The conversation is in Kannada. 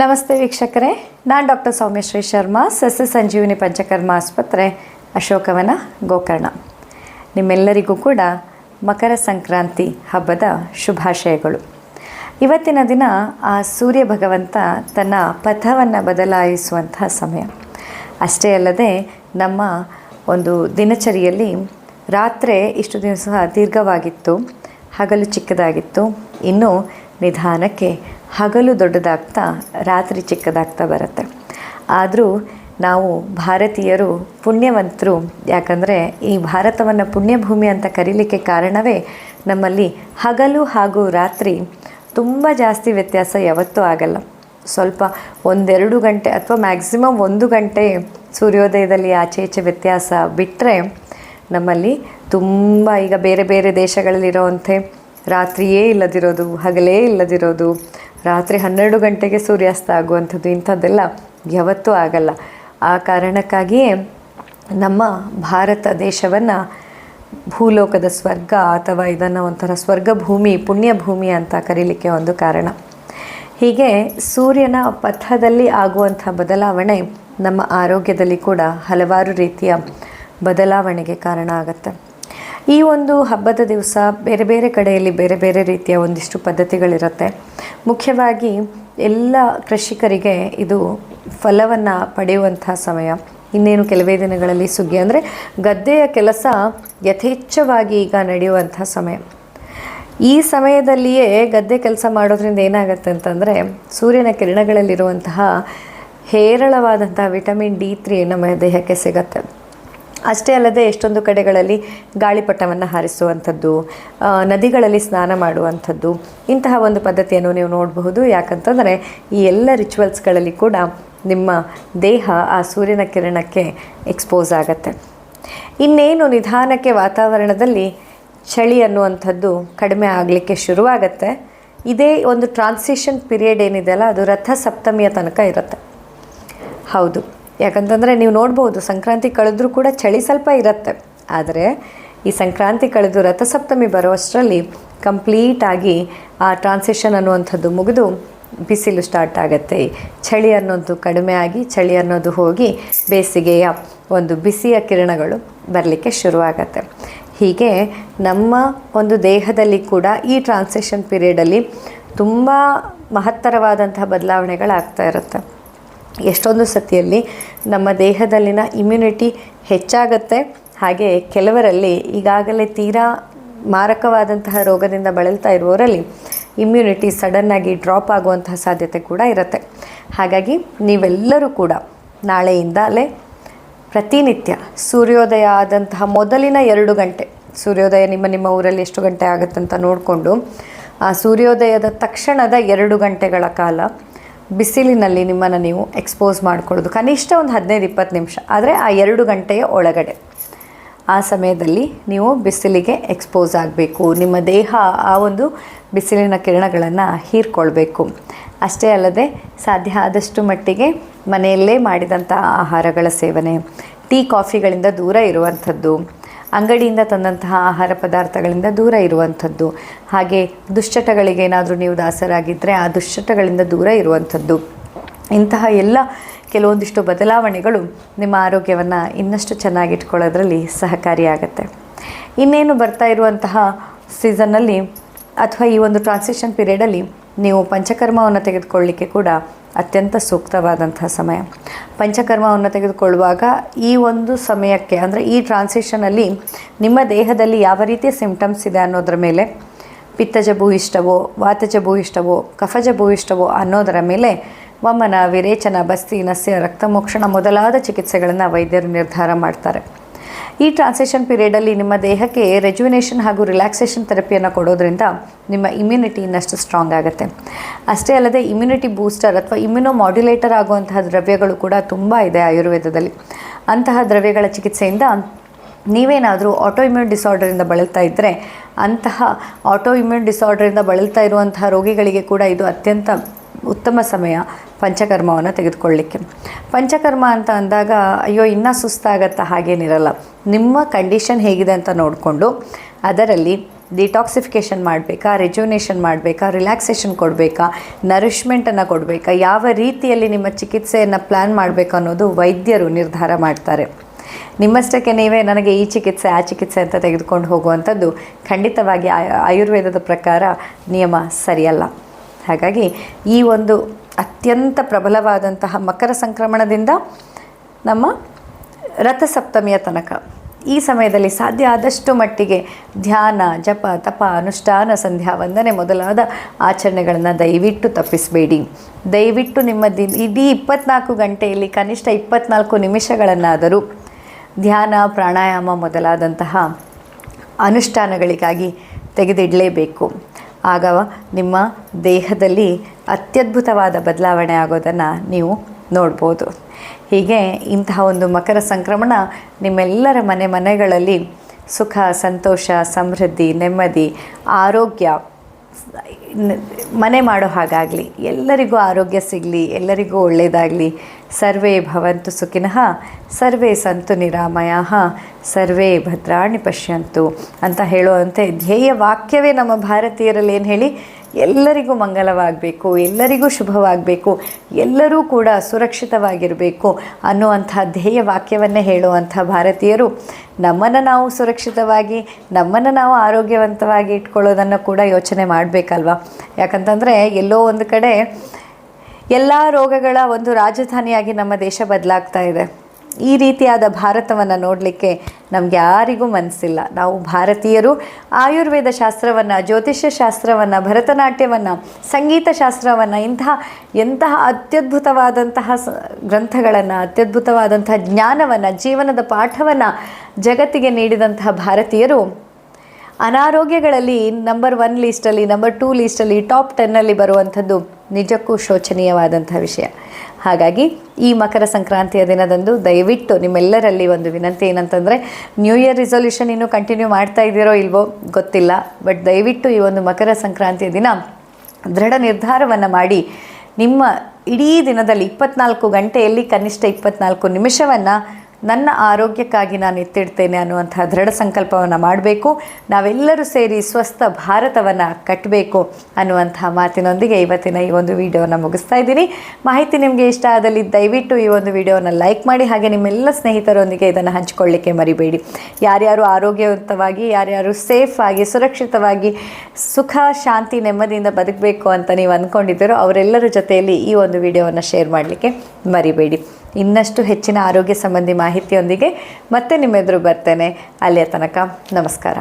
ನಮಸ್ತೆ ವೀಕ್ಷಕರೇ, ನಾನು ಡಾಕ್ಟರ್ ಸೌಮ್ಯಶ್ರೀ ಶರ್ಮಾ, ಸಸ್ಯ ಸಂಜೀವಿನಿ ಪಂಚಕರ್ಮ ಆಸ್ಪತ್ರೆ, ಅಶೋಕವನ ಗೋಕರ್ಣ. ನಿಮ್ಮೆಲ್ಲರಿಗೂ ಕೂಡ ಮಕರ ಸಂಕ್ರಾಂತಿ ಹಬ್ಬದ ಶುಭಾಶಯಗಳು. ಇವತ್ತಿನ ದಿನ ಆ ಸೂರ್ಯ ಭಗವಂತ ತನ್ನ ಪಥವನ್ನು ಬದಲಾಯಿಸುವಂತಹ ಸಮಯ. ಅಷ್ಟೇ ಅಲ್ಲದೆ ನಮ್ಮ ಒಂದು ದಿನಚರಿಯಲ್ಲಿ ರಾತ್ರಿ ಇಷ್ಟು ದಿವಸ ದೀರ್ಘವಾಗಿತ್ತು, ಹಗಲು ಚಿಕ್ಕದಾಗಿತ್ತು, ಇನ್ನು ನಿಧಾನಕ್ಕೆ ಹಗಲು ದೊಡ್ಡದಾಗ್ತಾ ರಾತ್ರಿ ಚಿಕ್ಕದಾಗ್ತಾ ಬರುತ್ತೆ. ಆದರೂ ನಾವು ಭಾರತೀಯರು ಪುಣ್ಯವಂತರು, ಯಾಕಂದರೆ ಈ ಭಾರತವನ್ನು ಪುಣ್ಯಭೂಮಿ ಅಂತ ಕರೀಲಿಕ್ಕೆ ಕಾರಣವೇ ನಮ್ಮಲ್ಲಿ ಹಗಲು ಹಾಗೂ ರಾತ್ರಿ ತುಂಬ ಜಾಸ್ತಿ ವ್ಯತ್ಯಾಸ ಯಾವತ್ತೂ ಆಗಲ್ಲ. ಸ್ವಲ್ಪ ಒಂದೆರಡು ಗಂಟೆ ಅಥವಾ ಮ್ಯಾಕ್ಸಿಮಮ್ ಒಂದು ಗಂಟೆ ಸೂರ್ಯೋದಯದಲ್ಲಿ ಆಚೆ ಈಚೆ ವ್ಯತ್ಯಾಸ ಬಿಟ್ಟರೆ ನಮ್ಮಲ್ಲಿ ತುಂಬ ಈಗ ಬೇರೆ ಬೇರೆ ದೇಶಗಳಲ್ಲಿರೋವಂತೆ ರಾತ್ರಿಯೇ ಇಲ್ಲದಿರೋದು, ಹಗಲೇ ಇಲ್ಲದಿರೋದು, ರಾತ್ರಿ ಹನ್ನೆರಡು ಗಂಟೆಗೆ ಸೂರ್ಯಾಸ್ತ ಆಗುವಂಥದ್ದು ಇಂಥದ್ದೆಲ್ಲ ಯಾವತ್ತೂ ಆಗಲ್ಲ. ಆ ಕಾರಣಕ್ಕಾಗಿಯೇ ನಮ್ಮ ಭಾರತ ದೇಶವನ್ನು ಭೂಲೋಕದ ಸ್ವರ್ಗ ಅಥವಾ ಇದನ್ನು ಒಂಥರ ಸ್ವರ್ಗ ಭೂಮಿ ಪುಣ್ಯ ಭೂಮಿ ಅಂತ ಕರೀಲಿಕ್ಕೆ ಒಂದು ಕಾರಣ. ಹೀಗೆ ಸೂರ್ಯನ ಪಥದಲ್ಲಿ ಆಗುವಂಥ ಬದಲಾವಣೆ ನಮ್ಮ ಆರೋಗ್ಯದಲ್ಲಿ ಕೂಡ ಹಲವಾರು ರೀತಿಯ ಬದಲಾವಣೆಗೆ ಕಾರಣ ಆಗುತ್ತೆ. ಈ ಒಂದು ಹಬ್ಬದ ದಿವಸ ಬೇರೆ ಬೇರೆ ಕಡೆಯಲ್ಲಿ ಬೇರೆ ಬೇರೆ ರೀತಿಯ ಒಂದಿಷ್ಟು ಪದ್ಧತಿಗಳಿರುತ್ತೆ. ಮುಖ್ಯವಾಗಿ ಎಲ್ಲ ಕೃಷಿಕರಿಗೆ ಇದು ಫಲವನ್ನು ಪಡೆಯುವಂಥ ಸಮಯ. ಇನ್ನೇನು ಕೆಲವೇ ದಿನಗಳಲ್ಲಿ ಸುಗ್ಗಿ ಅಂದರೆ ಗದ್ದೆಯ ಕೆಲಸ ಯಥೇಚ್ಛವಾಗಿ ಈಗ ನಡೆಯುವಂಥ ಸಮಯ. ಈ ಸಮಯದಲ್ಲಿಯೇ ಗದ್ದೆ ಕೆಲಸ ಮಾಡೋದ್ರಿಂದ ಏನಾಗುತ್ತೆ ಅಂತಂದರೆ ಸೂರ್ಯನ ಕಿರಣಗಳಲ್ಲಿರುವಂತಹ ಹೇರಳವಾದಂತಹ ವಿಟಮಿನ್ ಡಿ ತ್ರೀ ನಮ್ಮ ದೇಹಕ್ಕೆ ಸಿಗತ್ತೆ. ಅಷ್ಟೇ ಅಲ್ಲದೆ ಎಷ್ಟೊಂದು ಕಡೆಗಳಲ್ಲಿ ಗಾಳಿಪಟವನ್ನು ಹಾರಿಸುವಂಥದ್ದು ನದಿಗಳಲ್ಲಿ ಸ್ನಾನ ಮಾಡುವಂಥದ್ದು, ಇಂತಹ ಒಂದು ಪದ್ಧತಿಯನ್ನು ನೀವು ನೋಡಬಹುದು. ಯಾಕಂತಂದರೆ ಈ ಎಲ್ಲ ರಿಚುವಲ್ಸ್ಗಳಲ್ಲಿ ಕೂಡ ನಿಮ್ಮ ದೇಹ ಆ ಸೂರ್ಯನ ಕಿರಣಕ್ಕೆ ಎಕ್ಸ್ಪೋಸ್ ಆಗತ್ತೆ. ಇನ್ನೇನು ನಿಧಾನಕ್ಕೆ ವಾತಾವರಣದಲ್ಲಿ ಚಳಿ ಅನ್ನುವಂಥದ್ದು ಕಡಿಮೆ ಆಗಲಿಕ್ಕೆ ಶುರುವಾಗತ್ತೆ. ಇದೇ ಒಂದು ಟ್ರಾನ್ಸಿಷನ್ ಪೀರಿಯಡ್ ಏನಿದೆಯಲ್ಲ, ಅದು ರಥ ಸಪ್ತಮಿಯ ತನಕ ಇರುತ್ತೆ. ಹೌದು. ಯಾಕಂತಂದರೆ ನೀವು ನೋಡ್ಬೋದು, ಸಂಕ್ರಾಂತಿ ಕಳೆದ್ರೂ ಕೂಡ ಚಳಿ ಸ್ವಲ್ಪ ಇರುತ್ತೆ. ಆದರೆ ಈ ಸಂಕ್ರಾಂತಿ ಕಳೆದು ರಥಸಪ್ತಮಿ ಬರೋಷ್ಟರಲ್ಲಿ ಕಂಪ್ಲೀಟಾಗಿ ಆ ಟ್ರಾನ್ಸಿಷನ್ ಅನ್ನುವಂಥದ್ದು ಮುಗಿದು ಬಿಸಿಲು ಸ್ಟಾರ್ಟ್ ಆಗುತ್ತೆ. ಚಳಿ ಅನ್ನೋದು ಕಡಿಮೆ ಆಗಿ, ಚಳಿ ಅನ್ನೋದು ಹೋಗಿ ಬೇಸಿಗೆಯ ಒಂದು ಬಿಸಿಯ ಕಿರಣಗಳು ಬರಲಿಕ್ಕೆ ಶುರುವಾಗತ್ತೆ. ಹೀಗೆ ನಮ್ಮ ಒಂದು ದೇಹದಲ್ಲಿ ಕೂಡ ಈ ಟ್ರಾನ್ಸಿಷನ್ ಪೀರಿಯಡಲ್ಲಿ ತುಂಬ ಮಹತ್ತರವಾದಂತಹ ಬದಲಾವಣೆಗಳಾಗ್ತಾ ಇರುತ್ತೆ. ಎಷ್ಟೊಂದು ಸತಿಯಲ್ಲಿ ನಮ್ಮ ದೇಹದಲ್ಲಿನ ಇಮ್ಯುನಿಟಿ ಹೆಚ್ಚಾಗತ್ತೆ. ಹಾಗೆ ಕೆಲವರಲ್ಲಿ ಈಗಾಗಲೇ ತೀರಾ ಮಾರಕವಾದಂತಹ ರೋಗದಿಂದ ಬಳಲ್ತಾ ಇರುವವರಲ್ಲಿ ಇಮ್ಯುನಿಟಿ ಸಡನ್ನಾಗಿ ಡ್ರಾಪ್ ಆಗುವಂತಹ ಸಾಧ್ಯತೆ ಕೂಡ ಇರುತ್ತೆ. ಹಾಗಾಗಿ ನೀವೆಲ್ಲರೂ ಕೂಡ ನಾಳೆಯಿಂದಲೇ ಪ್ರತಿನಿತ್ಯ ಸೂರ್ಯೋದಯ ಆದಂತಹ ಮೊದಲಿನ ಎರಡು ಗಂಟೆ, ಸೂರ್ಯೋದಯ ನಿಮ್ಮ ನಿಮ್ಮ ಊರಲ್ಲಿ ಎಷ್ಟು ಗಂಟೆ ಆಗುತ್ತಂತ ನೋಡಿಕೊಂಡು, ಆ ಸೂರ್ಯೋದಯದ ತಕ್ಷಣದ ಎರಡು ಗಂಟೆಗಳ ಕಾಲ ಬಿಸಿಲಿನಲ್ಲಿ ನಿಮ್ಮನ್ನು ನೀವು ಎಕ್ಸ್ಪೋಸ್ ಮಾಡ್ಕೊಳ್ಳೋದು. ಕನಿಷ್ಠ ಒಂದು ಹದಿನೈದು, ಇಪ್ಪತ್ತು ನಿಮಿಷ. ಆದರೆ ಆ ಎರಡು ಗಂಟೆಯ ಒಳಗಡೆ. ಆ ಸಮಯದಲ್ಲಿ ನೀವು ಬಿಸಿಲಿಗೆ ಎಕ್ಸ್ಪೋಸ್ ಆಗಬೇಕು. ನಿಮ್ಮ ದೇಹ ಆ ಒಂದು ಬಿಸಿಲಿನ ಕಿರಣಗಳನ್ನು ಹೀರ್ಕೊಳ್ಬೇಕು. ಅಷ್ಟೇ ಅಲ್ಲದೆ ಸಾಧ್ಯ ಆದಷ್ಟು ಮಟ್ಟಿಗೆ ಮನೆಯಲ್ಲೇ ಮಾಡಿದಂಥ ಆಹಾರಗಳ ಸೇವನೆ, ಟೀ, ಕಾಫಿಗಳಿಂದ ದೂರ ಇರುವಂಥದ್ದು ಅಂಗಡಿಯಿಂದ ತಂದಂತಹ ಆಹಾರ ಪದಾರ್ಥಗಳಿಂದ ದೂರ ಇರುವಂಥದ್ದು. ಹಾಗೆ ದುಶ್ಚಟಗಳಿಗೆ ಏನಾದರೂ ನೀವು ದಾಸರಾಗಿದ್ದರೆ ಆ ದುಶ್ಚಟಗಳಿಂದ ದೂರ ಇರುವಂಥದ್ದು. ಇಂತಹ ಎಲ್ಲ ಕೆಲವೊಂದಿಷ್ಟು ಬದಲಾವಣೆಗಳು ನಿಮ್ಮ ಆರೋಗ್ಯವನ್ನು ಇನ್ನಷ್ಟು ಚೆನ್ನಾಗಿಟ್ಕೊಳ್ಳೋದ್ರಲ್ಲಿ ಸಹಕಾರಿಯಾಗತ್ತೆ. ಇನ್ನೇನು ಬರ್ತಾ ಇರುವಂತಹ ಸೀಸನ್ನಲ್ಲಿ ಅಥವಾ ಈ ಒಂದು ಟ್ರಾನ್ಸಿಷನ್ ಪೀರಿಯಡಲ್ಲಿ ನೀವು ಪಂಚಕರ್ಮವನ್ನು ತೆಗೆದುಕೊಳ್ಳಿಕ್ಕೆ ಕೂಡ ಅತ್ಯಂತ ಸೂಕ್ತವಾದಂತಹ ಸಮಯ. ಪಂಚಕರ್ಮವನ್ನು ತೆಗೆದುಕೊಳ್ಳುವಾಗ ಈ ಒಂದು ಸಮಯಕ್ಕೆ ಅಂದರೆ ಈ ಟ್ರಾನ್ಸಿಷನಲ್ಲಿ ನಿಮ್ಮ ದೇಹದಲ್ಲಿ ಯಾವ ರೀತಿಯ ಸಿಂಪ್ಟಮ್ಸ್ ಇದೆ ಅನ್ನೋದರ ಮೇಲೆ, ಪಿತ್ತಜ ಭೂಯಿಷ್ಠವೋ, ವಾತಜ ಭೂಯಿಷ್ಟವೋ ಕಫಜ ಭೂಯಿಷ್ಠವೋ ಅನ್ನೋದರ ಮೇಲೆ ವಮನ, ವಿರೇಚನ, ಬಸ್ತಿ, ನಸ್ಯ, ರಕ್ತಮೋಕ್ಷಣ ಮೊದಲಾದ ಚಿಕಿತ್ಸೆಗಳನ್ನು ವೈದ್ಯರು ನಿರ್ಧಾರ ಮಾಡ್ತಾರೆ. ಈ ಟ್ರಾನ್ಸೇಷನ್ ಪೀರಿಯಡಲ್ಲಿ ನಿಮ್ಮ ದೇಹಕ್ಕೆ ರೆಜುವಿನೇಷನ್ ಹಾಗೂ ರಿಲ್ಯಾಕ್ಸೇಷನ್ ಥೆರಪಿಯನ್ನು ಕೊಡೋದ್ರಿಂದ ನಿಮ್ಮ ಇಮ್ಯುನಿಟಿ ಇನ್ನಷ್ಟು ಸ್ಟ್ರಾಂಗ್ ಆಗುತ್ತೆ. ಅಷ್ಟೇ ಅಲ್ಲದೆ ಇಮ್ಯುನಿಟಿ ಬೂಸ್ಟರ್ ಅಥವಾ ಇಮ್ಯುನೋ ಮಾಡ್ಯುಲೇಟರ್ ಆಗುವಂತಹ ದ್ರವ್ಯಗಳು ಕೂಡ ತುಂಬ ಇದೆ ಆಯುರ್ವೇದದಲ್ಲಿ. ಅಂತಹ ದ್ರವ್ಯಗಳ ಚಿಕಿತ್ಸೆಯಿಂದ ನೀವೇನಾದರೂ ಆಟೋ ಇಮ್ಯೂನ್ ಡಿಸಾರ್ಡರಿಂದ ಬಳಲ್ತಾ ಇದ್ದರೆ ಅಂತಹ ಆಟೋ ಇಮ್ಯೂನ್ ಡಿಸಾರ್ಡರಿಂದ ಬಳಲ್ತಾ ಇರುವಂತಹ ರೋಗಿಗಳಿಗೆ ಕೂಡ ಇದು ಅತ್ಯಂತ ಉತ್ತಮ ಸಮಯ ಪಂಚಕರ್ಮವನ್ನು ತೆಗೆದುಕೊಳ್ಳಿಕ್ಕೆ. ಪಂಚಕರ್ಮ ಅಂತ ಅಂದಾಗ ಅಯ್ಯೋ, ಇನ್ನೂ ಸುಸ್ತಾಗತ್ತಾ ಹಾಗೇನಿರಲ್ಲ. ನಿಮ್ಮ ಕಂಡೀಷನ್ ಹೇಗಿದೆ ಅಂತ ನೋಡಿಕೊಂಡು ಅದರಲ್ಲಿ ಡಿಟಾಕ್ಸಿಫಿಕೇಷನ್ ಮಾಡಬೇಕಾ ರೆಜ್ಯುನೇಷನ್ ಮಾಡಬೇಕಾ ರಿಲ್ಯಾಕ್ಸೇಷನ್ ಕೊಡಬೇಕಾ ನರಿಷ್ಮೆಂಟನ್ನು ಕೊಡಬೇಕಾ, ಯಾವ ರೀತಿಯಲ್ಲಿ ನಿಮ್ಮ ಚಿಕಿತ್ಸೆಯನ್ನು ಪ್ಲ್ಯಾನ್ ಮಾಡಬೇಕು ಅನ್ನೋದು ವೈದ್ಯರು ನಿರ್ಧಾರ ಮಾಡ್ತಾರೆ. ನಿಮ್ಮಷ್ಟಕ್ಕೆ ನೀವೇ ನನಗೆ ಈ ಚಿಕಿತ್ಸೆ, ಆ ಚಿಕಿತ್ಸೆ ಅಂತ ತೆಗೆದುಕೊಂಡು ಹೋಗುವಂಥದ್ದು ಖಂಡಿತವಾಗಿ ಆಯು- ಆಯುರ್ವೇದದ ಪ್ರಕಾರ ನಿಯಮ ಸರಿಯಲ್ಲ. ಹಾಗಾಗಿ ಈ ಒಂದು ಅತ್ಯಂತ ಪ್ರಬಲವಾದಂತಹ ಮಕರ ಸಂಕ್ರಮಣದಿಂದ ನಮ್ಮ ರಥಸಪ್ತಮಿಯ ತನಕ. ಈ ಸಮಯದಲ್ಲಿ ಸಾಧ್ಯ ಆದಷ್ಟು ಮಟ್ಟಿಗೆ ಧ್ಯಾನ, ಜಪ, ತಪ, ಅನುಷ್ಠಾನ, ಸಂಧ್ಯಾ, ವಂದನೆ ಮೊದಲಾದ ಆಚರಣೆಗಳನ್ನು ದಯವಿಟ್ಟು ತಪ್ಪಿಸಬೇಡಿ. ದಯವಿಟ್ಟು ನಿಮ್ಮ ದಿನ ಇಡೀ ಇಪ್ಪತ್ನಾಲ್ಕು ಗಂಟೆಯಲ್ಲಿ ಕನಿಷ್ಠ ಇಪ್ಪತ್ನಾಲ್ಕು ನಿಮಿಷಗಳನ್ನಾದರೂ ಧ್ಯಾನ, ಪ್ರಾಣಾಯಾಮ ಮೊದಲಾದಂತಹ ಅನುಷ್ಠಾನಗಳಿಗಾಗಿ ತೆಗೆದಿಡಲೇಬೇಕು. ಆಗ ನಿಮ್ಮ ದೇಹದಲ್ಲಿ ಅತ್ಯದ್ಭುತವಾದ ಬದಲಾವಣೆ ಆಗೋದನ್ನು ನೀವು ನೋಡ್ಬೋದು. ಹೀಗೆ ಇಂತಹ ಒಂದು ಮಕರ ಸಂಕ್ರಮಣ ನಿಮ್ಮೆಲ್ಲರ ಮನೆ ಮನೆಗಳಲ್ಲಿ ಸುಖ, ಸಂತೋಷ, ಸಮೃದ್ಧಿ, ನೆಮ್ಮದಿ, ಆರೋಗ್ಯ, ಮನೆ ಮಾಡೋ ಹಾಗಾಗಲಿ, ಎಲ್ಲರಿಗೂ ಆರೋಗ್ಯ ಸಿಗಲಿ, ಎಲ್ಲರಿಗೂ ಒಳ್ಳೆಯದಾಗಲಿ ಸರ್ವೇ ಭವಂತು ಸುಖಿನಃ, ಸರ್ವೇ ಸಂತು ನಿರಾಮಯ, ಸರ್ವೇ ಭದ್ರಾಣಿ ಪಶ್ಯಂತು ಅಂತ ಹೇಳುವಂತೆ ಧ್ಯೇಯ ವಾಕ್ಯವೇ ನಮ್ಮ ಭಾರತೀಯರಲ್ಲಿ ಏನು ಹೇಳಿ? ಎಲ್ಲರಿಗೂ ಮಂಗಲವಾಗಬೇಕು, ಎಲ್ಲರಿಗೂ ಶುಭವಾಗಬೇಕು, ಎಲ್ಲರೂ ಕೂಡ ಸುರಕ್ಷಿತವಾಗಿರಬೇಕು ಅನ್ನುವಂಥ ಧ್ಯೇಯ ವಾಕ್ಯವನ್ನು ಹೇಳುವಂಥ ಭಾರತೀಯರು. ನಮ್ಮನ್ನು ನಾವು ಸುರಕ್ಷಿತವಾಗಿ, ನಮ್ಮನ್ನು ನಾವು ಆರೋಗ್ಯವಂತವಾಗಿ ಇಟ್ಕೊಳ್ಳೋದನ್ನು ಕೂಡ ಯೋಚನೆ ಮಾಡಬೇಕಲ್ವ? ಯಾಕಂತಂದರೆ ಎಲ್ಲೋ ಒಂದು ಕಡೆ ಎಲ್ಲ ರೋಗಗಳ ಒಂದು ರಾಜಧಾನಿಯಾಗಿ ನಮ್ಮ ದೇಶ ಬದಲಾಗ್ತಾ ಇದೆ. ಈ ರೀತಿಯಾದ ಭಾರತವನ್ನು ನೋಡಲಿಕ್ಕೆ ನಮ್ಗೆ ಯಾರಿಗೂ ಮನಸ್ಸಿಲ್ಲ ನಾವು ಭಾರತೀಯರು, ಆಯುರ್ವೇದ ಶಾಸ್ತ್ರವನ್ನು, ಜ್ಯೋತಿಷ್ಯ ಶಾಸ್ತ್ರವನ್ನು, ಭರತನಾಟ್ಯವನ್ನು, ಸಂಗೀತ ಶಾಸ್ತ್ರವನ್ನು ಇಂತಹ ಎಂತಹ ಅತ್ಯದ್ಭುತವಾದಂತಹ ಗ್ರಂಥಗಳನ್ನು, ಅತ್ಯದ್ಭುತವಾದಂತಹ ಜ್ಞಾನವನ್ನು, ಜೀವನದ ಪಾಠವನ್ನು ಜಗತ್ತಿಗೆ ನೀಡಿದಂತಹ ಭಾರತೀಯರು, ಅನಾರೋಗ್ಯಗಳಲ್ಲಿ ನಂಬರ್ ಒನ್ ಲೀಸ್ಟಲ್ಲಿ ನಂಬರ್ ಟೂ ಲೀಸ್ಟಲ್ಲಿ ಟಾಪ್ ಟೆನ್ನಲ್ಲಿ ಬರುವಂಥದ್ದು ನಿಜಕ್ಕೂ ಶೋಚನೀಯವಾದಂಥ ವಿಷಯ. ಹಾಗಾಗಿ ಈ ಮಕರ ಸಂಕ್ರಾಂತಿಯ ದಿನದಂದು ದಯವಿಟ್ಟು ನಿಮ್ಮೆಲ್ಲರಲ್ಲಿ ಒಂದು ವಿನಂತಿ ಏನಂತಂದರೆ ನ್ಯೂ ಇಯರ್ ರಿಸೊಲ್ಯೂಷನ್ ಇನ್ನೂ ಕಂಟಿನ್ಯೂ ಮಾಡ್ತಾ ಇದ್ದೀರೋ ಇಲ್ವೋ ಗೊತ್ತಿಲ್ಲ ಬಟ್ ದಯವಿಟ್ಟು ಈ ಒಂದು ಮಕರ ಸಂಕ್ರಾಂತಿಯ ದಿನ ದೃಢ ನಿರ್ಧಾರವನ್ನು ಮಾಡಿ, ನಿಮ್ಮ ಇಡೀ ದಿನದಲ್ಲಿ ಇಪ್ಪತ್ನಾಲ್ಕು ಗಂಟೆಯಲ್ಲಿ ಕನಿಷ್ಠ ಇಪ್ಪತ್ನಾಲ್ಕು ನಿಮಿಷವನ್ನು ನನ್ನ ಆರೋಗ್ಯಕ್ಕಾಗಿ ನಾನು ಎತ್ತಿಡ್ತೇನೆ ಅನ್ನುವಂಥ ದೃಢ ಸಂಕಲ್ಪವನ್ನು ಮಾಡಬೇಕು. ನಾವೆಲ್ಲರೂ ಸೇರಿ ಸ್ವಸ್ಥ ಭಾರತವನ್ನು ಕಟ್ಟಬೇಕು ಅನ್ನುವಂಥ ಮಾತಿನೊಂದಿಗೆ ಇವತ್ತಿನ ಈ ಒಂದು ವಿಡಿಯೋನ ಮುಗಿಸ್ತಾ ಇದ್ದೀನಿ. ಮಾಹಿತಿ ನಿಮಗೆ ಇಷ್ಟ ಆದಲ್ಲಿ ದಯವಿಟ್ಟು ಈ ಒಂದು ವಿಡಿಯೋನ ಲೈಕ್ ಮಾಡಿ ಹಾಗೆ ನಿಮ್ಮೆಲ್ಲ ಸ್ನೇಹಿತರೊಂದಿಗೆ ಇದನ್ನು ಹಂಚಿಕೊಳ್ಳಿಕ್ಕೆ ಮರಿಬೇಡಿ. ಯಾರ್ಯಾರು ಆರೋಗ್ಯವಂತವಾಗಿ, ಯಾರ್ಯಾರು ಸೇಫ್ ಆಗಿ, ಸುರಕ್ಷಿತವಾಗಿ, ಸುಖ, ಶಾಂತಿ, ನೆಮ್ಮದಿಯಿಂದ ಬದುಕಬೇಕು ಅಂತ ನೀವು ಅಂದ್ಕೊಂಡಿದ್ದೀರೋ ಅವರೆಲ್ಲರ ಜೊತೆಯಲ್ಲಿ ಈ ಒಂದು ವಿಡಿಯೋವನ್ನು ಶೇರ್ ಮಾಡಲಿಕ್ಕೆ ಮರಿಬೇಡಿ. ಇನ್ನಷ್ಟು ಹೆಚ್ಚಿನ ಆರೋಗ್ಯ ಸಂಬಂಧಿ ಮಾಹಿತಿಯೊಂದಿಗೆ ಮತ್ತೆ ನಿಮ್ಮೆದುರು ಬರ್ತೇನೆ. ಅಲ್ಲಿಯ ತನಕ ನಮಸ್ಕಾರ.